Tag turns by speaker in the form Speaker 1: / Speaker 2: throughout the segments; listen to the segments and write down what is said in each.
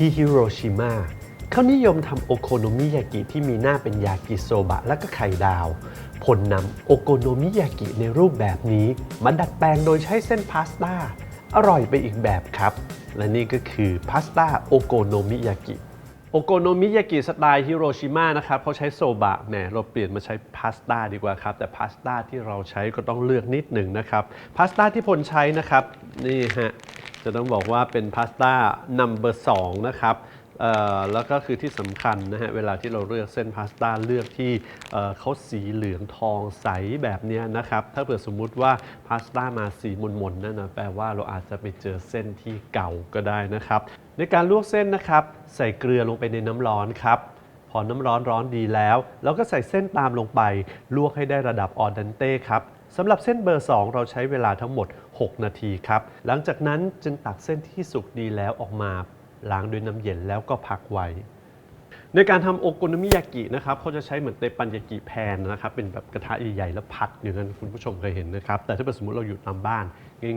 Speaker 1: ที่ฮิโรชิมาเขานิยมทำโอโคโนมิยากิที่มีหน้าเป็นยากิโซบะและก็ไข่ดาว ผลนำโอโกโนมิยากิในรูปแบบนี้มาดัดแปลงโดยใช้เส้นพาสต้า อร่อยไปอีกแบบครับ และนี่ก็คือพาสต้าโอโกโนมิยากิโอโกโนมิยากิสไตล์ฮิโรชิมานะครับเขาใช้โซบะแหมเราเปลี่ยนมาใช้พาสต้าดีกว่าครับ แต่พาสต้าที่เราใช้ก็ต้องเลือกนิดหนึ่งนะครับพาสต้าที่พลใช้นะครับนี่ฮะ จะต้องบอกว่าเป็นพาสต้านัมเบอร์สองนะครับแล้วก็คือที่สำคัญนะฮะเวลาที่เราเลือกเส้นพาสต้าเลือกที่เเขาสีเหลืองทองใสแบบนี้นะครับ ถ้าเผื่อสมมุติว่าพาสต้ามาสีมนๆนั่นนะแปลว่าเราอาจจะไปเจอเส้นที่เก่าก็ได้นะครับ ในการลวกเส้นนะครับ ใส่เกลือลงไปในน้ำร้อนครับพอน้ำร้อนร้อนดีแล้วเราก็ใส่เส้นตามลงไป ลวกให้ได้ระดับออดันเต้ครับสำหรับเส้นเบอร์ 2 เราใช้เวลาทั้งหมด 6 นาทีครับ หลังจากนั้นจึงตักเส้นที่สุกดีแล้วออกมาล้างด้วยน้ำเย็นแล้วก็พักไว้ ในการทำโอโกโนมิยากินะครับเขาจะใช้เหมือนเตปันยากิแพนนะครับ เป็นแบบกระทะใหญ่ๆแล้วพัดอย่างนั้นคุณผู้ชมเคยเห็นนะครับ แต่ถ้าเกิดสมมติเราอยู่ตามบ้าน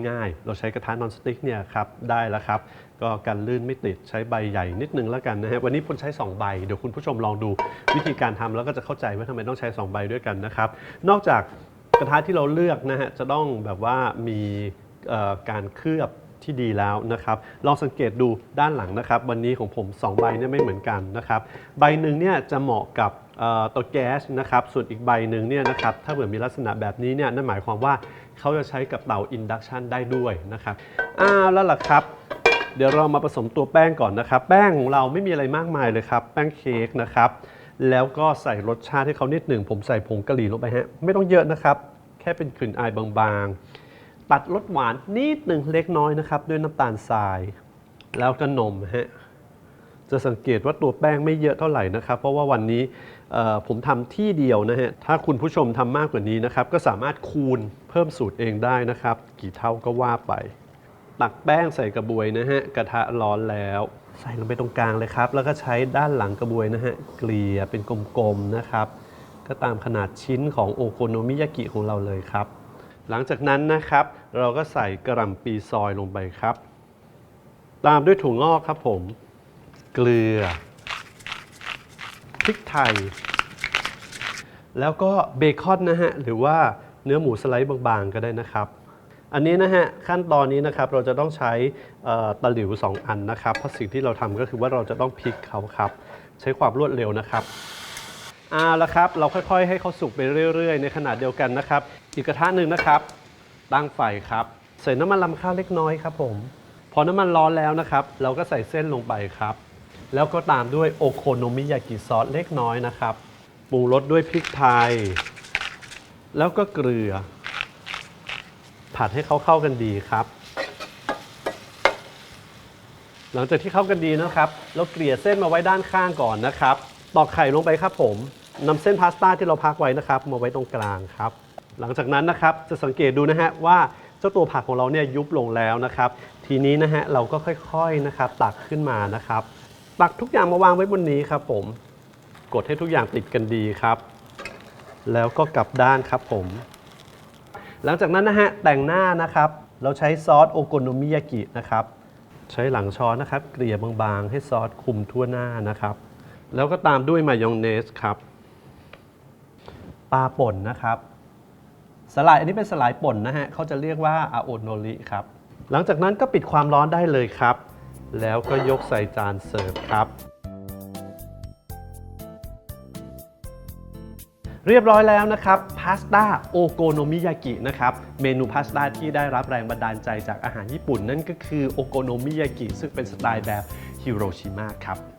Speaker 1: ง่ายๆ เราใช้กระทะนอนสติ๊กเนี่ยครับได้แล้วครับ ก็กันลื่นไม่ติดใช้ใบใหญ่นิดนึงแล้วกันนะฮะวันนี้พลใช้ 2 ใบ เดี๋ยวคุณผู้ชมลองดูวิธีการทำแล้วก็จะเข้าใจว่าทำไมต้องใช้ 2 ใบด้วยกันนะครับนอกจาก กระทะที่เราเลือกนะฮะจะต้องแบบว่ามีการเคลือบที่ดีแล้วนะครับลองสังเกตดูด้านหลังนะครับ วันนี้ของผม 2 ใบเนี่ยไม่เหมือนกันนะครับ ใบหนึ่งเนี่ยจะเหมาะกับเตัวแก๊สนะครับ ส่วนอีกใบหนึ่งเนี่ยนะครับถ้าเกิดมีลักษณะแบบนี้เนี่ยนั่นหมายความว่าเขาจะใช้กับเตาอินดักชันได้ด้วยนะครับอ้าวแล้วล่ะครับ เดี๋ยวเรามาผสมตัวแป้งก่อนนะครับ แป้งของเราไม่มีอะไรมากมายเลยครับ แป้งเค้กนะครับ แล้วก็ใส่รสชาติให้เขานิดหนึ่ง ผมใส่ผงกะหรี่ลงไปฮะ ไม่ต้องเยอะนะครับ แค่เป็นกลิ่นอายบางๆ ตัดรสหวานนิดหนึ่งเล็กน้อยนะครับ ด้วยน้ำตาลทราย แล้วก็นมฮะ จะสังเกตว่าตัวแป้งไม่เยอะเท่าไหร่นะครับ เพราะว่าวันนี้ผมทำที่เดียวนะฮะ ถ้าคุณผู้ชมทำมากกว่านี้นะครับ ก็สามารถคูณเพิ่มสูตรเองได้นะครับ กี่เท่าก็ว่าไป ตักแป้งใส่กระบวยนะฮะ กระทะร้อนแล้ว ใส่ลงไปตรงกลางเลยครับ แล้วก็ใช้ด้านหลังกระบวยนะฮะ เกลี่ยเป็นกลมๆนะครับ ก็ตามขนาดชิ้นของโอโกโนมิยากิของเราเลยครับ หลังจากนั้นนะครับ เราก็ใส่กระหล่ำปีซอยลงไปครับ ตามด้วยถั่วงอกครับผม เกลือ พริกไทย แล้วก็เบคอนนะฮะ หรือว่าเนื้อหมูสไลด์บางๆ ก็ได้นะครับ อันนี้นะฮะขั้นตอนนี้นะครับเราจะต้องใช้ตะหลิว 2 อันนะครับเพราะสิ่งที่เราทำก็คือว่าเราจะต้องพลิกเขาครับ ใช้ความรวดเร็วนะครับเอาละครับ เราค่อยๆ ให้เขาสุกไปเรื่อย ๆ ในขนาดเดียวกันนะครับ อีกกระทะหนึ่งนะครับ ตั้งไฟครับ ใส่น้ำมันลำข้าวเล็กน้อยครับผมพอน้ำมันร้อนแล้วนะครับ เราก็ใส่เส้นลงไปครับ แล้วก็ตามด้วยโอโคโนมิยากิซอสเล็กน้อยนะครับปรุงรสด้วยพริกไทยแล้วก็เกลือ ผัดให้เขาเข้ากันดีครับ หลังจากที่เข้ากันดีนะครับเราเกลี่ยเส้นมาไว้ด้านข้างก่อนนะครับ ตอกไข่ลงไปครับผมนำเส้นพาสต้าที่เราพักไว้นะครับ มาไว้ตรงกลางครับ หลังจากนั้นนะครับจะสังเกตดูนะฮะว่าเจ้าตัวผักของเราเนี่ยยุบลงแล้วนะครับ ทีนี้นะฮะเราก็ค่อยๆนะครับตักขึ้นมานะครับ ตักทุกอย่างมาวางไว้บนนี้ครับ ผม กดให้ทุกอย่างติดกันดีครับ แล้วก็กลับด้านครับผม หลังจากนั้นนะฮะแต่งหน้านะครับ เราใช้ซอสโอโกโนมิยากินะครับ ใช้หลังช้อนนะครับ เกลี่ยบางๆ ให้ซอสคลุมทั่วหน้านะครับ แล้วก็ตามด้วยมายองเนสครับปลาป่นนะครับสลายอันนี้เป็นสลายป่นนะฮะเขาจะเรียกว่าอาโอโนริครับ หลังจากนั้นก็ปิดความร้อนได้เลยครับ แล้วก็ยกใส่จานเสิร์ฟครับ เรียบร้อยแล้วนะครับพาสต้าโอโกโนมิยากินะครับเมนูพาสต้าที่ได้รับแรงบันดาลใจจากอาหารญี่ปุ่นนั่นก็คือโอโกโนมิยากิซึ่งเป็นสไตล์แบบฮิโรชิมาครับ